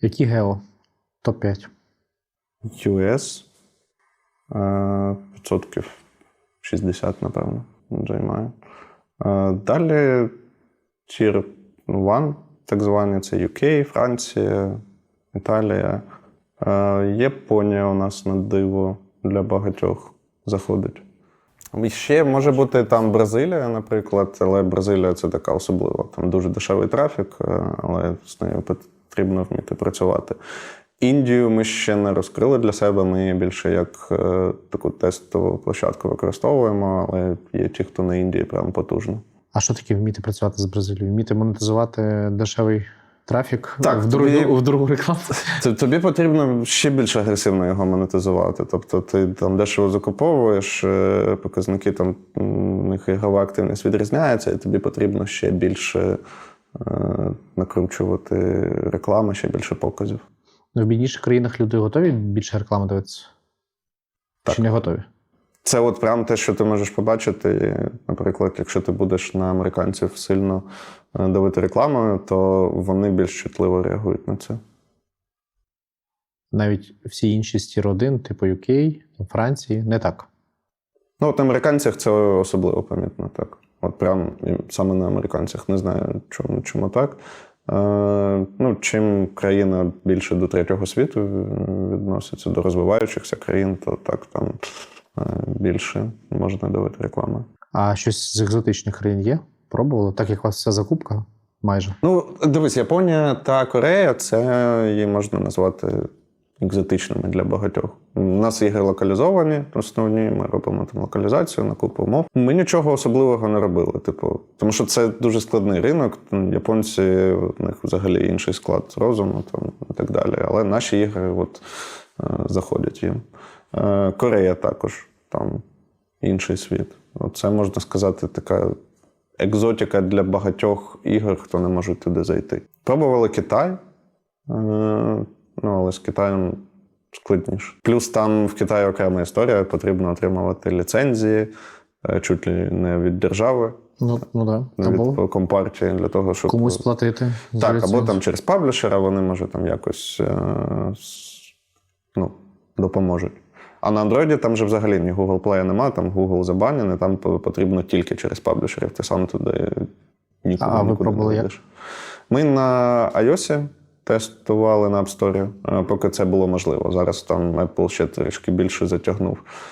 Які гео? Топ-5. US е, відсотків 60, напевно, займає. Е, Далі Tier 1, так звані, це UK, Франція, Італія. Е, Японія у нас на диво для багатьох заходить. І ще може бути там Бразилія, наприклад, але Бразилія це така особлива. Там дуже дешевий трафік, е, але з нею потрібно вміти працювати. Індію ми ще не розкрили для себе. Ми більше як е, таку тестову площадку використовуємо, але є ті, хто на Індії прям потужно. А що таке вміти працювати з Бразилією? Вміти монетизувати дешевий трафік Так, в, другу, тобі- в другу рекламу? Тобі потрібно ще більш агресивно його монетизувати. Тобто ти там дешево закуповуєш, е, показники там у них ігрова активність відрізняється, і тобі потрібно ще більше накручувати реклами, ще більше показів. Ну, в бідніших країнах люди готові більше реклами дивитися? Так. Чи не готові? Це от прям те, що ти можеш побачити. Наприклад, якщо ти будеш на американців сильно е, давити рекламою, то вони більш чутливо реагують на це. Навіть всі інші Tier 1, типу UK, Франції, не так. Ну, от на американцях це особливо помітно, так. От прям саме на американцях не знаю, чому, чому так. Е, ну, чим країна більше до третього світу відноситься до розвиваючихся країн, то так там е, більше можна давати реклами. А щось з екзотичних країн є? Пробували? Так як у вас вся закупка майже. Ну, дивись, Японія та Корея це її можна назвати екзотичними для багатьох. У нас ігри локалізовані, основні. Ми робимо там локалізацію на купу мов. Ми нічого особливого не робили. Типу, тому що це дуже складний ринок. Японці у них взагалі інший склад розуму там і так далі. Але наші ігри от, е, заходять їм. Е, Корея також там інший світ. Це можна сказати, така екзотика для багатьох ігор, хто не може туди зайти. Пробували Китай, е, ну але з Китаєм складніше. Плюс там в Китаї окрема історія, потрібно отримувати ліцензії, е, чуть ли не від держави, Ну, ну да. Або від компартії для того, щоб комусь платити. за так, або там через паблішера вони може там якось е, ну, допоможуть. А на Android там же взагалі ні Google Play нема, там Google забанений, там потрібно тільки через паблішерів. Ти сам туди нікуди, А ви пробували не як? Ми на iOS тестували на App Store, е, поки це було можливо. Зараз там Apple ще трішки більше затягнув